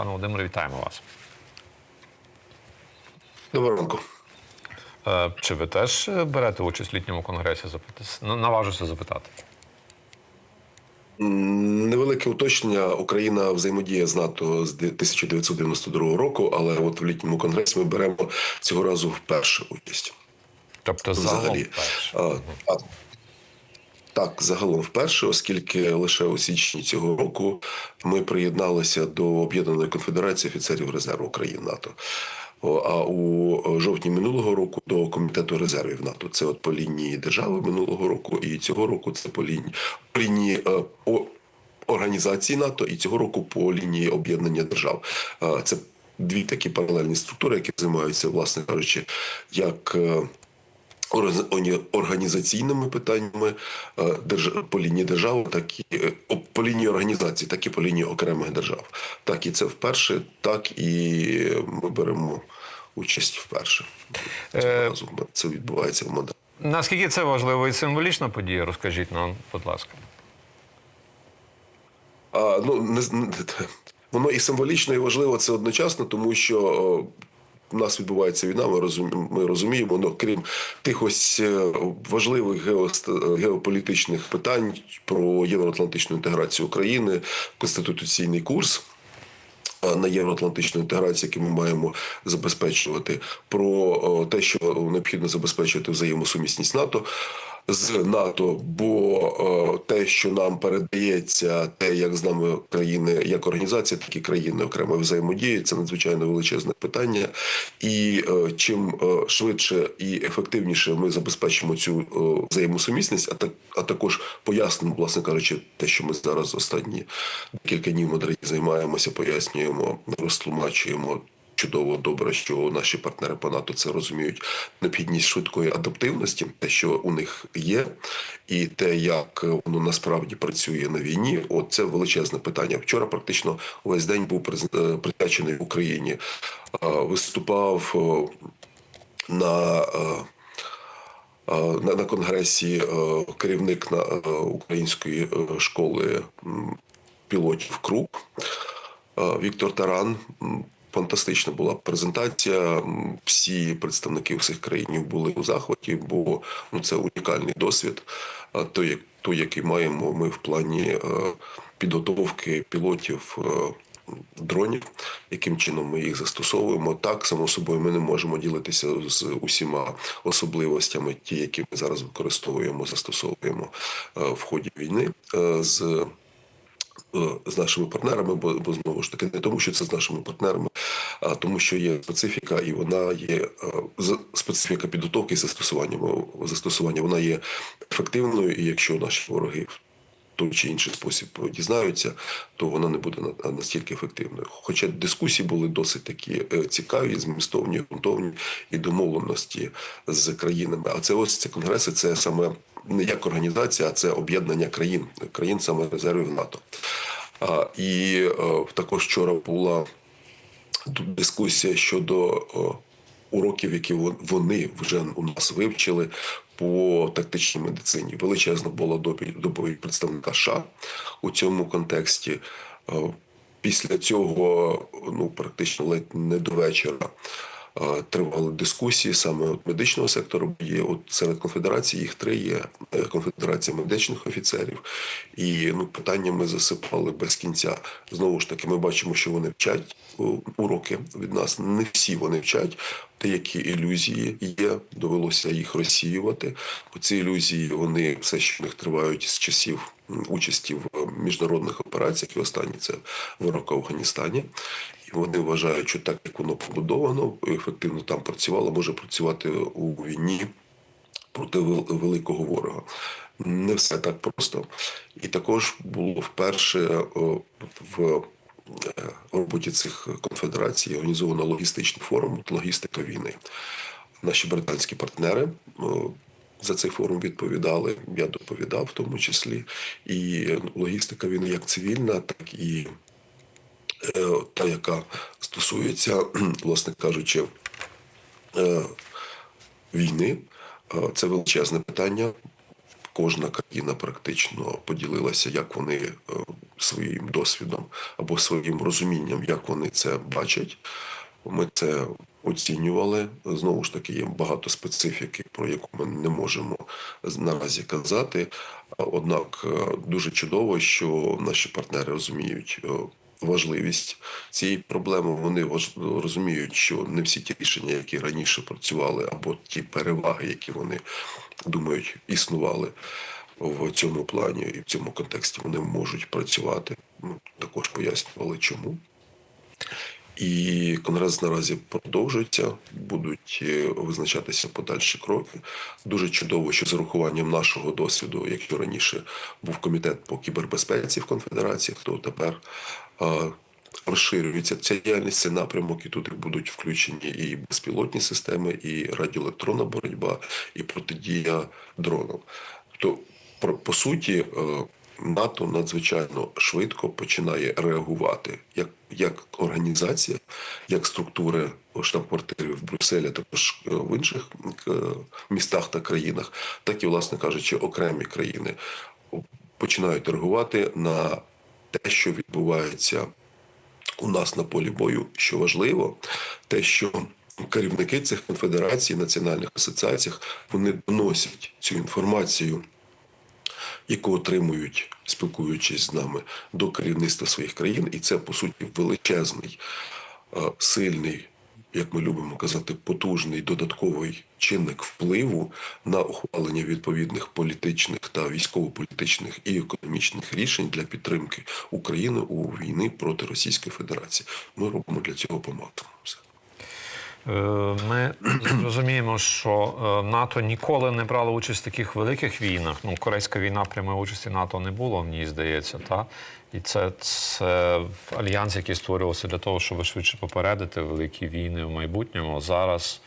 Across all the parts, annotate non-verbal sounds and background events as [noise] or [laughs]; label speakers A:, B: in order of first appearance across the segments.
A: Пане Володимире, вітаємо вас.
B: Доброго ранку.
A: Е, Чи ви теж е, берете участь в літньому конгресі? Ну, Наважуся запитати.
B: Невелике уточнення. Україна взаємодіє з НАТО з 1992 року, але от в літньому конгресі ми беремо цього разу вперше участь.
A: Тобто загалом
B: Взагалі,
A: перше.
B: А, а, так, загалом вперше, оскільки лише у січні цього року ми приєдналися до Об'єднаної конфедерації офіцерів резерву країн НАТО. А у жовтні минулого року до комітету резервів НАТО. Це от по лінії держави минулого року, і цього року це по лінії по лінії е, о, організації НАТО, і цього року по лінії об'єднання держав. Е, Це дві такі паралельні структури, які займаються, власне кажучи, як е, організаційними питаннями е, по лінії держави, так і е, по лінії організації, так і по лінії окремих держав. Так і це вперше, так і ми беремо участь вперше.
A: Е,
B: це відбувається в Модані.
A: Наскільки це важливо і символічна подія? Розкажіть нам, будь ласка.
B: А, ну, не, не- воно і символічно, і важливо це одночасно, тому що у нас відбувається війна, ми розуміємо, ми розуміємо, ну, крім тих ось е, важливих геополітичних питань про євроатлантичну інтеграцію України, конституційний курс. е, На євроатлантичну інтеграцію, яку ми маємо забезпечувати, про те, що необхідно забезпечувати взаємосумісність НАТО з НАТО, бо о, те, що нам передається, те, як з нами країни, як організація, так і країни окремо взаємодіють, це надзвичайно величезне питання. І е, чим е, швидше і ефективніше ми забезпечимо цю е, взаємосумісність, а так а також пояснимо, власне кажучи, те, що ми зараз останні декілька днів Мадриді займаємося, пояснюємо, розтлумачуємо. Чудово, добре, що наші партнери по НАТО це розуміють. Необхідність швидкої адаптивності, те, що у них є, і те, як воно насправді працює на війні. От це величезне питання. Вчора практично увесь день був е, присвячений Україні. Виступав е, на е, на, на конгресі керівник на, української школи пілотів Круп е, Віктор Таран. Фантастична була презентація. Всі представники всіх країн були у захваті, бо ну це унікальний досвід. А той, як той, який маємо ми в плані е, підготовки пілотів. е, Дронів, яким чином ми їх застосовуємо, так само собою ми не можемо ділитися з усіма особливостями, ті, які ми зараз використовуємо, застосовуємо е, в ході війни з з нашими партнерами, бо, бо знову ж таки не тому, що це з нашими партнерами, а тому, що є специфіка, і вона є е, специфіка підготовки застосування. Застосування вона є ефективною, і якщо наші вороги в той чи інший спосіб дізнаються, то вона не буде на- настільки ефективною. Хоча дискусії були досить такі е, цікаві, змістовні, ґрунтовні і домовленості з країнами. А це ось ці конгреси, це саме не як організація, а це об'єднання країн, країн саме резервів НАТО. І е, також вчора була дискусія щодо е, уроків, які вони вже у нас вивчили по тактичній медицині. Величезна була доповідь представника США у цьому контексті. Е, Після цього, ну практично ледь не до вечора. Е, Тривали дискусії саме от медичного сектору. Є от серед конфедерацій їх три є е, конфедерація медичних офіцерів, і ну питання ми засипали без кінця. Знову ж таки, ми бачимо, що вони вчать уроки від нас. Не всі вони вчать. Деякі ілюзії є, довелося їх розсіювати. Ці ілюзії вони все ще в них тривають з часів участі в е, міжнародних операціях. І останні це ворог в Афганістані. І вони вважають, що так як воно побудовано, ефективно там працювало, може працювати у війні проти великого ворога. Не все так просто. І також було вперше в е, роботі цих конфедерацій організовано логістичний форум логістика війни. Наші британські партнери за цей форум відповідали. Я доповідав в тому числі. І логістика війни як цивільна, так і е, та, яка стосується, [clears throat] власне кажучи, е, війни. Е, Це величезне питання. Кожна країна практично поділилася, як вони е, своїм досвідом або своїм розумінням, як вони це бачать. Ми це оцінювали. Знову ж таки, є багато специфіки, про яку ми не можемо наразі казати. Однак е, дуже чудово, що наші партнери розуміють. Важливість цієї проблеми вони розуміють, що не всі ті рішення, які раніше працювали, або ті переваги, які вони думають, існували в цьому плані і в цьому контексті, вони можуть працювати. Ми також пояснювали, чому. І конгрес наразі продовжується, будуть е, визначатися подальші кроки. Дуже чудово, що з урахуванням нашого досвіду, якщо раніше був комітет по кібербезпеці в конфедерації, то тепер розширюється ця діяльність, цей напрямок, і туди будуть включені і безпілотні системи, і радіоелектронна боротьба, і протидія дронам. То про- по суті, е, НАТО надзвичайно швидко починає реагувати як, як організація, як структури штаб-квартири в Брюсселі, також е, в інших е, містах та країнах, так і, власне кажучи, окремі країни починають реагувати на те, що відбувається у нас на полі бою, що важливо, те, що керівники цих конфедерацій, національних асоціаціях, вони доносять цю інформацію, яку отримують, спілкуючись з нами до керівництва своїх країн, і це по суті величезний, е, сильний, як ми любимо казати, потужний додатковий чинник впливу на ухвалення відповідних політичних та військово-політичних і економічних рішень для підтримки України у війни проти Російської Федерації. Ми робимо для цього по максимуму.
A: Е, Ми розуміємо, що е, НАТО ніколи не брало участь в таких великих війнах. Ну, Корейська війна прямої участі НАТО не було, мені здається, та і це, це альянс, який створювався для того, щоб швидше попередити великі війни в майбутньому. Зараз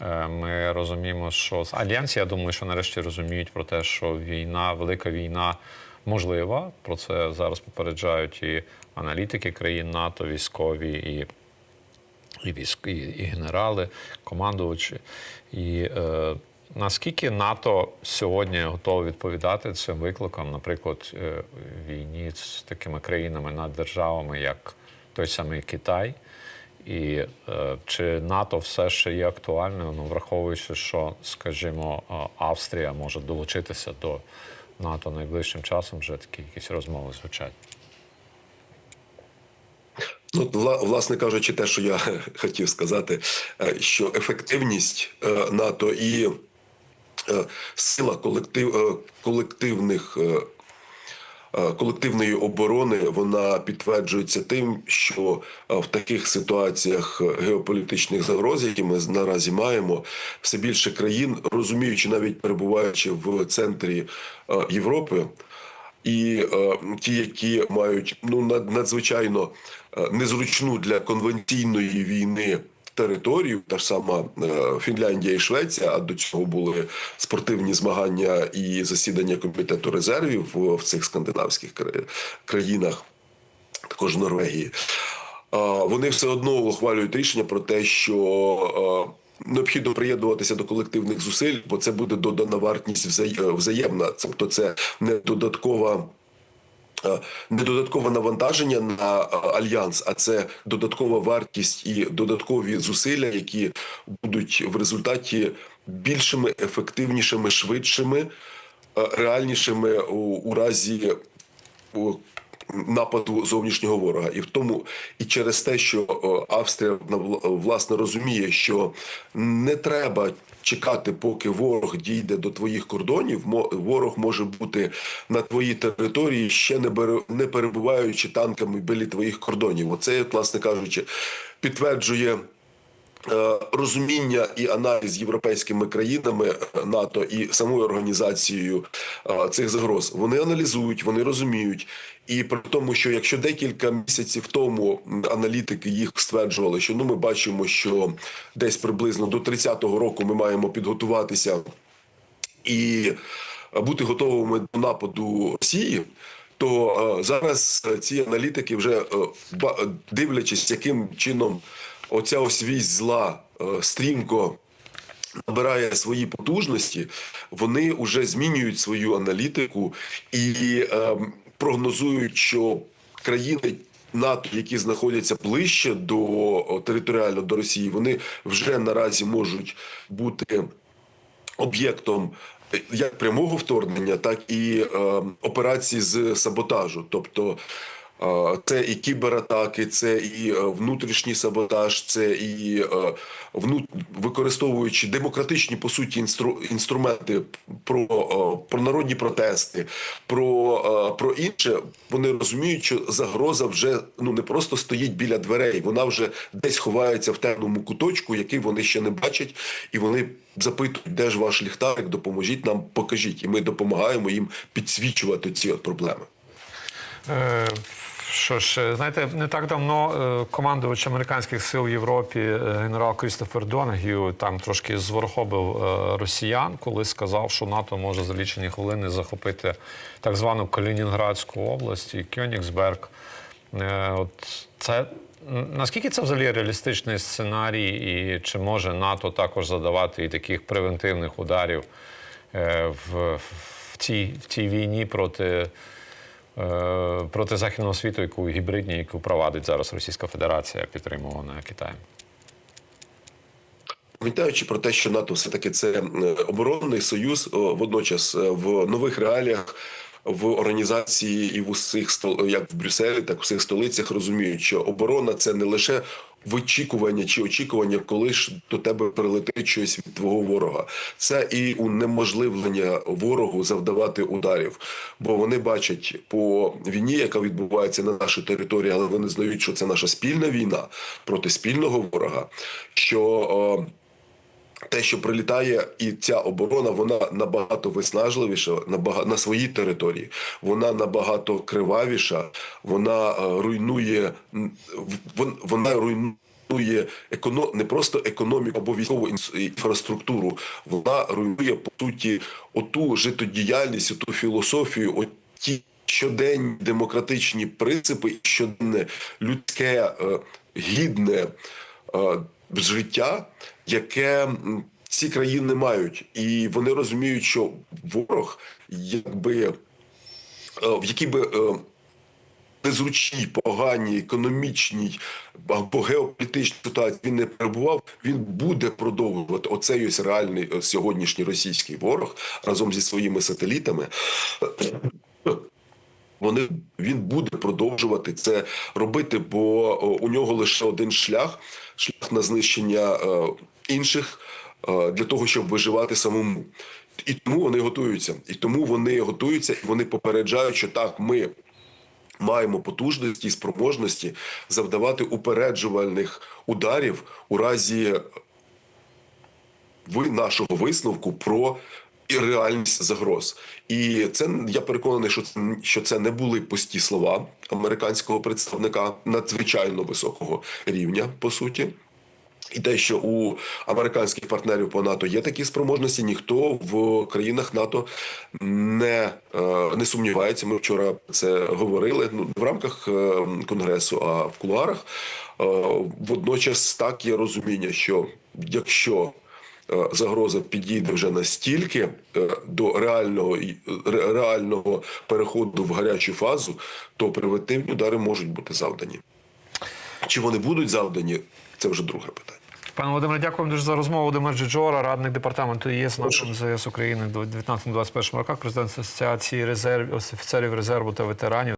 A: е, ми розуміємо, що альянс, я думаю, що нарешті розуміють про те, що війна, велика війна можлива. Про це зараз попереджають і аналітики країн НАТО, військові і і військ, і, генерали, командувачі. І е, наскільки НАТО сьогодні готове відповідати цим викликам, наприклад, е, війні з такими країнами над державами, як той самий Китай? І е, чи НАТО все ще є актуальною, ну, враховуючи, що, скажімо, Австрія може долучитися до НАТО найближчим часом, вже такі якісь розмови звучать.
B: Ну, вла- власне кажучи, те, що я [laughs] хотів сказати, е, що ефективність е, НАТО і е, сила колектив, колективних. Колективної оборони вона підтверджується тим, що в таких ситуаціях геополітичних загроз, які ми наразі маємо, все більше країн, розуміючи, навіть перебуваючи в центрі Європи, і е, ті, які мають ну над- надзвичайно е, незручну для конвенційної війни територію, та ж сама е, Фінляндія і Швеція, а до цього були спортивні змагання і засідання комітету резервів в, цих скандинавських країнах, також Норвегії. Вони все одно ухвалюють рішення про те, що е, необхідно приєднуватися до колективних зусиль, бо це буде додана вартість е, взаємна. Тобто це не додаткова. е, Не додаткове навантаження на е, альянс, а це додаткова вартість і додаткові зусилля, які будуть в результаті більшими, ефективнішими, швидшими, реальнішими у, разі нападу зовнішнього ворога, і в тому, і через те, що Австрія нав- власне розуміє, що не треба чекати, поки ворог дійде до твоїх кордонів. Ворог може бути на твоїй території, ще не не перебуваючи танками біля твоїх кордонів. Оце, власне кажучи, підтверджує. Е, розуміння і аналіз європейськими країнами е, НАТО і самою організацією е, цих загроз вони аналізують, вони розуміють. І при тому, що якщо декілька місяців тому аналітики їх стверджували, що ну ми бачимо, що десь приблизно до 30-го року ми маємо підготуватися і бути готовими до нападу Росії. То зараз ці аналітики вже дивлячись, яким чином оця ось вість зла е, стрімко набирає свої потужності, вони вже змінюють свою аналітику і е, прогнозують, що країни. НАТО, які знаходяться ближче до територіально до Росії, вони вже наразі можуть бути об'єктом е, як прямого вторгнення, так і е, операцій з саботажу. Тобто це і кібератаки, це і е, внутрішній саботаж, це і е, використовуючи демократичні по суті інстру... інструменти про, е, про народні протести, про, е, про інше. Вони розуміють, що загроза вже ну не просто стоїть біля дверей, вона вже десь ховається в темному куточку, який вони ще не бачать, і вони запитують, де ж ваш ліхтарик, допоможіть нам, покажіть. І ми допомагаємо їм підсвічувати ці от проблеми.
A: Е, Що ж, знаєте, не так давно е, командувач американських сил в Європі е, генерал Крістофер Донагію там трошки зворохобив е, росіян, коли сказав, що НАТО може за лічені хвилини захопити так звану Калінінградську область і Кьонігсберг. От це наскільки це взагалі реалістичний сценарій, і чи може НАТО також задавати і таких превентивних ударів в, в, цій, в цій війні проти? Е, проти західного світу, яку гібридні, яку провадить зараз Російська Федерація, підтримувана Китаєм.
B: Пам'ятаючи про те, що НАТО все таки це е, оборонний союз, водночас е, в нових реаліях. В організації і в усіх як в Брюсселі, так в усіх столицях розуміють, що оборона це не лише вичікування чи очікування, коли ж до тебе прилетить щось від твого ворога. Це і унеможливлення ворогу завдавати ударів, бо вони бачать по війні, яка відбувається на нашій території, але вони знають, що це наша спільна війна проти спільного ворога. що... те, що прилітає, і ця оборона, вона набагато виснажливіша на своїй території. Вона набагато кривавіша, вона е, руйнує вона руйнує еконо... не просто економіку або військову інфраструктуру. Вона руйнує по суті оту життєдіяльність, оту філософію, оті щоденні демократичні принципи, щоденне людське е, гідне е, життя, яке ці країни мають, і вони розуміють, що ворог, якби е, в якій би е, незручній, поганій, економічній або геополітичній ситуації він не перебував, він буде продовжувати оцей ось реальний е, сьогоднішній російський ворог разом зі своїми сателітами. Вони він буде продовжувати це робити, бо у нього лише один шлях шлях на знищення е, інших е, для того, щоб виживати самому. І тому вони готуються. І тому вони готуються, і вони попереджають, що так, ми маємо потужності і спроможності завдавати упереджувальних ударів у разі нашого висновку про і реальність загроз. І це я переконаний, що це що це не були пусті слова американського представника надзвичайно високого рівня, по суті. І те, що у американських партнерів по НАТО є такі спроможності, ніхто в країнах НАТО не, е, не сумнівається. Ми вчора це говорили ну, в рамках е, конгресу, а в кулуарах. Е, Водночас так є розуміння, що якщо загроза підійде вже настільки е, до реального реального переходу в гарячу фазу, то превентивні удари можуть бути завдані. Чи вони будуть завдані, це вже друге питання.
A: Пане Володимире, дякую дуже за розмову. Володимир Джиджора, радник департаменту ЄС НАТО
B: Прошу.
A: МЗС України до 19-21 роках, президент Асоціації резерв офіцерів резерву та ветеранів.